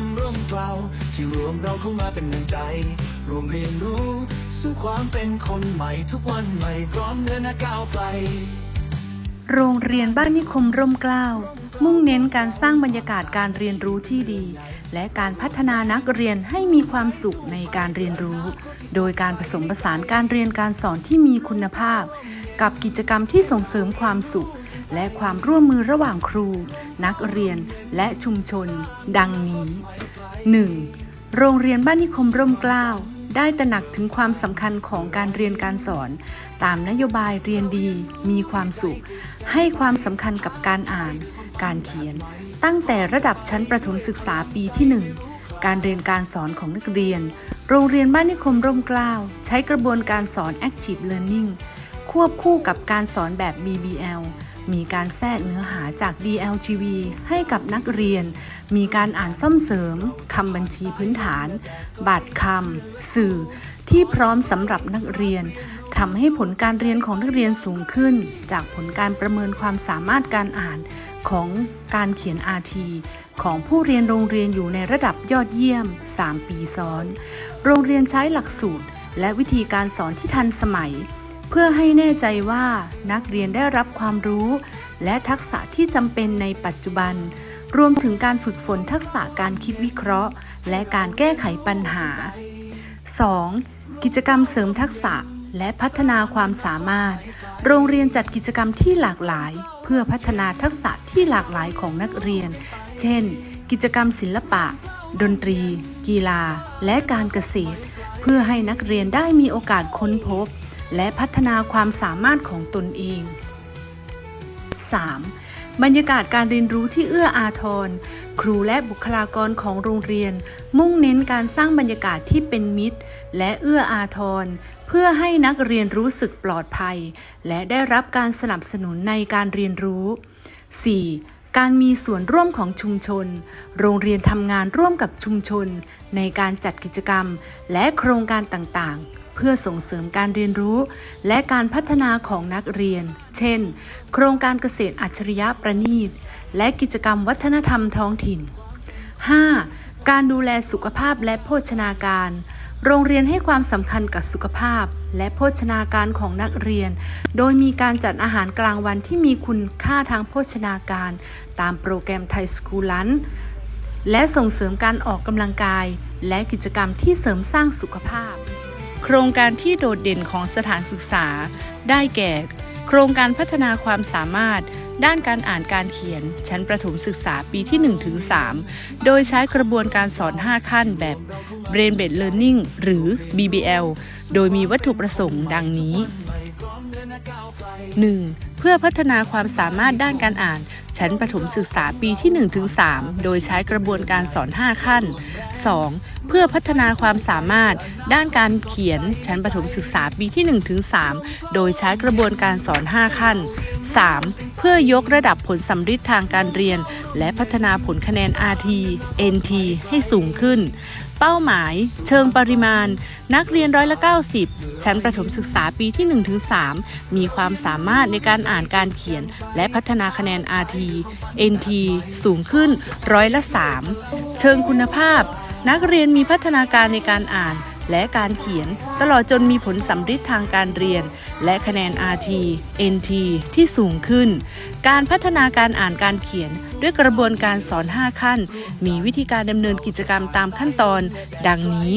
มร่วมเราที่รวมเราเข้ามาเป็นหนึ่งใจ รวมเรียนรู้สู่ความเป็นคนใหม่ทุกวันใหม่พร้อมเดินหน้าก้าวไป โรงเรียนบ้านนิคมร่มเกล้า มุ่งเน้นการสร้างบรรยากาศการเรียนรู้ที่ดี และการพัฒนานักเรียนให้มีความสุขในการเรียนรู้ โดยการผสมผสานการเรียนการสอนที่มีคุณภาพ กับกิจกรรมที่ส่งเสริมความสุข และความร่วมมือระหว่างครู นักเรียนและชุมชน ดังนี้ 1. โรงเรียนบ้านนิคมร่มเกล้า ได้ตระหนักถึงความสำคัญของการเรียนการสอน ตามนโยบายเรียนดีมีความสุข ให้ความสำคัญกับการอ่าน การเขียน ตั้งแต่ระดับชั้นประถมศึกษาปีที่ 1 การเรียนการสอนของนักเรียน โรงเรียนบ้านนิคมร่มเกล้าใช้กระบวนการสอน Active Learning ควบคู่กับการสอนแบบ BBL มีการแทรกเนื้อหาจาก DLGV ให้กับนักเรียน มีการอ่านซ่อมเสริมคำบัญชีพื้นฐานบัตรคำสื่อ ที่พร้อมสำหรับนักเรียนทำให้ผลการเรียนของนักเรียนสูงขึ้น จากผลการประเมินความสามารถการอ่านของการเขียน RT ของผู้เรียนโรงเรียนอยู่ในระดับยอดเยี่ยม 3 ปีซ้อน โรงเรียนใช้หลักสูตร และวิธีการสอนที่ทันสมัย เพื่อให้แน่ใจว่านักเรียนได้รับความรู้ และทักษะที่จำเป็นในปัจจุบัน รวมถึงการฝึกฝนทักษะการคิดวิเคราะห์ และการแก้ไขปัญหา 2. กิจกรรมเสริมทักษะและพัฒนาความสามารถ โรงเรียนจัดกิจกรรมที่หลากหลาย เพื่อพัฒนาทักษะที่หลากหลายของนักเรียน เช่น กิจกรรมศิลปะ ดนตรี กีฬา และการเกษตร เพื่อให้นักเรียนได้มีโอกาสค้นพบ และพัฒนาความสามารถของตนเอง 3. บรรยากาศการเรียนรู้ที่เอื้ออาทร ครูและบุคลากรของโรงเรียน มุ่งเน้นการสร้างบรรยากาศที่เป็นมิตร และเอื้ออาทร เพื่อให้นักเรียนรู้สึกปลอดภัย และได้รับการสนับสนุนในการเรียนรู้ 4. การมีส่วนร่วมของชุมชน โรงเรียนทำงานร่วมกับชุมชน ในการจัดกิจกรรม และโครงการต่างๆ พื่อส่งเสริมการเรียนรู้ และการพัฒนาของนักเรียน เช่น โครงการเกษตรอัจฉริยะประณีต และกิจกรรมวัฒนธรรมท้องถิ่น 5. การดูแลสุขภาพและโภชนาการ โรงเรียนให้ความสำคัญกับสุขภาพ และโภชนาการของนักเรียน โดยมีการจัดอาหารกลางวันที่มีคุณค่าทางโภชนาการ ตามโปรแกรมไทยสกูลันและส่งเสริมการออกกำลังกาย และกิจกรรมที่เสริมสร้างสุขภาพ ครงการที่โดดเด่นของสถานศึกษา ได้แก่ โครงการพัฒนาความสามารถ ด้านการอ่านการเขียน ชั้นประถมศึกษาปีที่ 1-3 โดยใช้กระบวนการสอน 5 ขั้นแบบ Brain Based Learning หรือ BBL โดยมีวัตถุประสงค์ดังนี้ 1. เพื่อพัฒนาความสามารถด้านการอ่าน ชั้นประถมศึกษาปีที่ 1-3 โดยใช้กระบวนการสอน 5 ขั้น 2. เพื่อพัฒนาความสามารถด้านการเขียน ชั้นประถมศึกษาปีที่ 1-3 โดยใช้กระบวนการสอน 5 ขั้น 3. เพื่อยกระดับผลสัมฤทธิ์ทางการเรียน และพัฒนาผลคะแนน RT NT ให้สูงขึ้น เป้าหมาย เชิงปริมาณ นักเรียนร้อยละ 90 ชั้นประถมศึกษาปีที่ 1-3 มีความสามารถในการอ่านการเขียน และพัฒนาคะแนน RT NT สูงขึ้นร้อยละ 3 เชิงคุณภาพ นักเรียนมีพัฒนาการในการอ่าน และการเขียน ตลอดจนมีผลสัมฤทธิ์ทางการเรียน และคะแนน RT NT ที่สูงขึ้น การพัฒนาการอ่านการเขียนด้วยกระบวนการสอน 5 ขั้น มีวิธีการดำเนินกิจกรรมตามขั้นตอน ดังนี้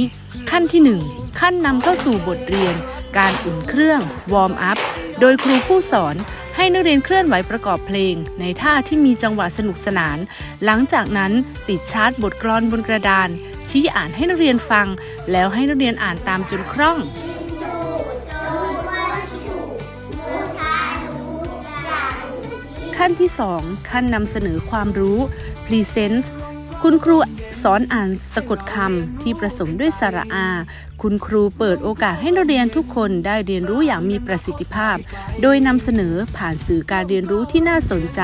ขั้นที่ 1 ขั้นนำเข้าสู่บทเรียน การอุ่นเครื่อง วอร์มอัพ โดยครูผู้สอนให้นักเรียนเคลื่อนไหวประกอบเพลง ในท่าที่มีจังหวะสนุกสนาน หลังจากนั้นติดชาร์ตบทกลอนบนกระดาน ชี้อ่านให้นักเรียนฟัง แล้วให้นักเรียนอ่านตามจนคล่องขั้นที่ 2 ขั้นนำเสนอความรู้ Present คุณครูสอนอ่านสะกดคำที่ผสมด้วยสระอา คุณครูเปิดโอกาสให้นักเรียนทุกคนได้เรียนรู้อย่างมีประสิทธิภาพ โดยนำเสนอผ่านสื่อการเรียนรู้ที่น่าสนใจ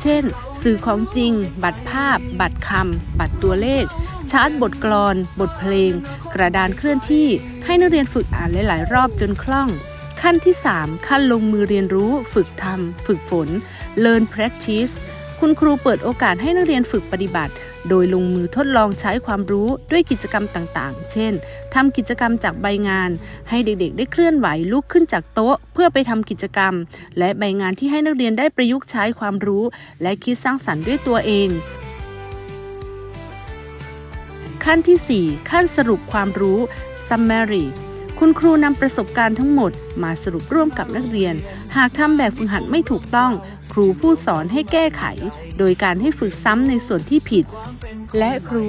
เช่น สื่อของจริง บัตรภาพ บัตรคำ บัตรตัวเลข ชาร์ตบทกลอน บทเพลง กระดานเคลื่อนที่ ให้นักเรียนฝึกอ่านหลาย ๆ รอบจนคล่องขั้นที่ 3 ขั้นลงมือเรียนรู้ ฝึกทำ ฝึกฝน Learn Practice คุณครูเปิดโอกาสให้นักเรียนฝึกปฏิบัติ โดยลงมือทดลองใช้ความรู้ด้วยกิจกรรมต่างๆ เช่นทำกิจกรรมจากใบงาน ให้เด็กๆ ได้เคลื่อนไหวลุกขึ้นจากโต๊ะ เพื่อไปทำกิจกรรม และใบงานที่ให้นักเรียนได้ประยุกต์ใช้ความรู้ และคิดสร้างสรรค์ด้วยตัวเองขั้นที่ 4 ขั้นสรุปความรู้ summary คุณครูนำประสบการณ์ทั้งหมด มาสรุปร่วมกับนักเรียน หากทำแบบฝึกหัดไม่ถูกต้อง ครูผู้สอนให้แก้ไข โดยการให้ฝึกซ้ำในส่วนที่ผิด และครู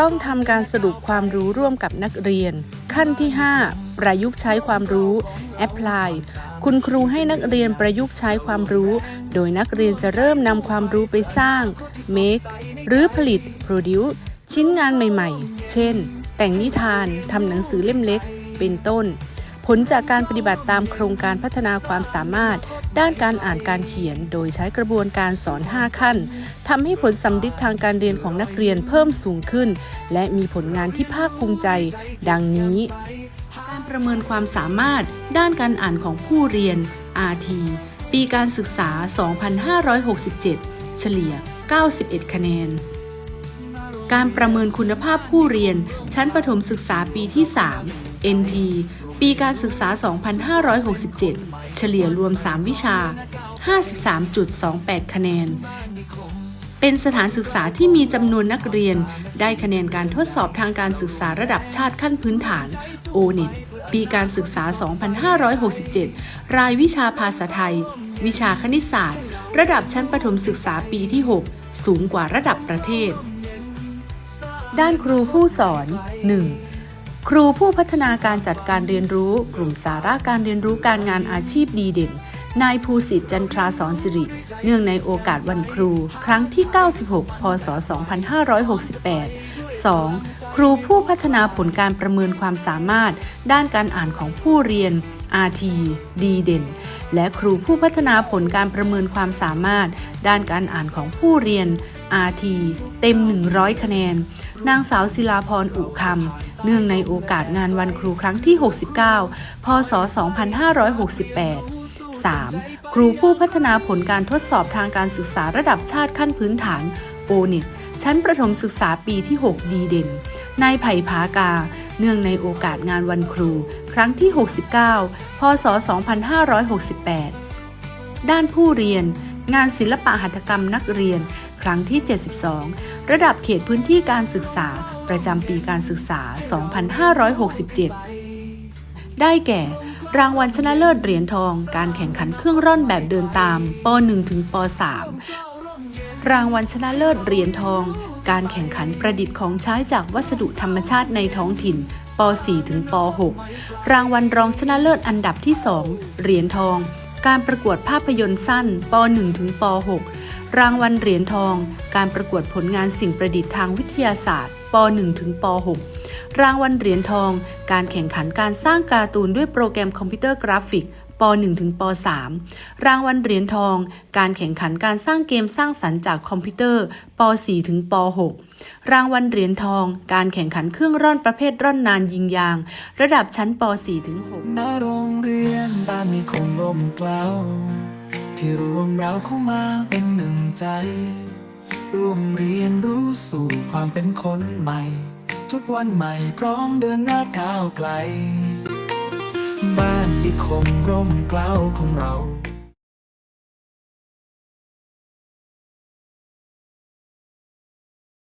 ต้องทำการสรุปความรู้ร่วมกับนักเรียน ขั้นที่ 5 ประยุกต์ใช้ความรู้ apply คุณครูให้นักเรียนประยุกต์ใช้ความรู้ โดยนักเรียนจะเริ่มนำความรู้ไปสร้าง make หรือผลิต produce ชิ้นงานใหม่ๆ เช่น แต่งนิทานทำหนังสือเล่มเล็ก เป็นต้น ลจากการปฏิบัติตามโครงการพัฒนาความสามารถ ด้านการอ่านการเขียน โดยใช้กระบวนการสอน 5 ขั้นทำให้ผลสำลิดทางการเรียนของนักเรียนเพิ่มสูงขึ้น และมีผลงานที่ภาคภูมิใจ ดังนี้ การประเมินความสามารถ ด้านการอ่านของผู้เรียน RT ปีการศึกษา 2567 เฉลี่ย 91 คะแนน การประเมินคุณภาพผู้เรียน ชั้นประถมศึกษาปีที่ 3 NT ปีการศึกษา 2567 เฉลี่ยรวม 3 วิชา 53.28 คะแนน เป็นสถานศึกษาที่มีจำนวนนักเรียน ได้คะแนนการทดสอบทางการศึกษาระดับชาติขั้นพื้นฐาน ONET ปีการศึกษา 2567 รายวิชาภาษาไทย วิชาคณิตศาสตร์ ระดับชั้นประถมศึกษาปีที่ 6 สูงกว่าระดับประเทศ ด้านครูผู้สอน 1. ครูผู้พัฒนาการจัดการเรียนรู้ กลุ่มสาระการเรียนรู้การงานอาชีพดีเด่น นายภูสิทธิ์จันทราสอนสิริ เนื่องในโอกาสวันครู ครั้งที่ 96 พศ 2568 2. ครูผู้พัฒนาผลการประเมินความสามารถ ด้านการอ่านของผู้เรียน RT ดีเด่น และครูผู้พัฒนาผลการประเมินความสามารถ ด้านการอ่านของผู้เรียน RT เต็ม 100 คะแนน นางสาวศิลาพรอุคำ เนื่องในโอกาสงานวันครูครั้งที่ 69 พศ 2568 3. ครูผู้พัฒนาผลการทดสอบทางการศึกษาระดับชาติขั้นพื้นฐาน o n e t ชั้นประถมศึกษาปีที่ 6 ดีเด่น นายไผ่ผากา เนื่องในโอกาสงานวันครู ครั้งที่ 69 พศ 2568 ด้านผู้เรียน งานศิลปะหัตถกรรมนักเรียน ครั้งที่ 72 ระดับเขตพื้นที่การศึกษา ประจำปีการศึกษา 2567 ได้แก่ รางวัลชนะเลิศเหรียญทอง การแข่งขันเครื่องร่อนแบบเดินตามป .1 ถึงป .3 รางวัลชนะเลิศเหรียญทอง การแข่งขันประดิษฐ์ของใช้จากวัสดุธรรมชาติในท้องถิ่น ป .4 ถึงป .6 รางวัลรองชนะเลิศอันดับที่ 2 เหรียญทอง การประกวดภาพยนตร์สั้นป .1 ถึงป .6 รางวัลเหรียญทอง การประกวดผลงานสิ่งประดิษฐ์ทางวิทยาศาสตร์ป .1 ถึงป .6 รางวัลเหรียญทอง การแข่งขันการสร้างการ์ตูนด้วยโปรแกรมคอมพิวเตอร์กราฟิก ป .1 ถึงป .3 รางวัลเหรียญทอง การแข่งขันการสร้างเกมสร้างสรรค์จากคอมพิวเตอร์ป .4 ถึงป .6 รางวัลเหรียญทอง การแข่งขันเครื่องร่อนประเภทร่อนนานยิงยาง ระดับชั้นป .4 ถึง6ณโรงเรียนบ้านมีคงลมเกล้าที่รวมเราเข้ามาเป็นหนึ่งใจ ร่วมเรียนรู้สู่ความเป็นคนใหม่ ทุกวันใหม่พร้อมเดินหน้าก้าวไกลบ้าน คงร่มเกล้าของเรา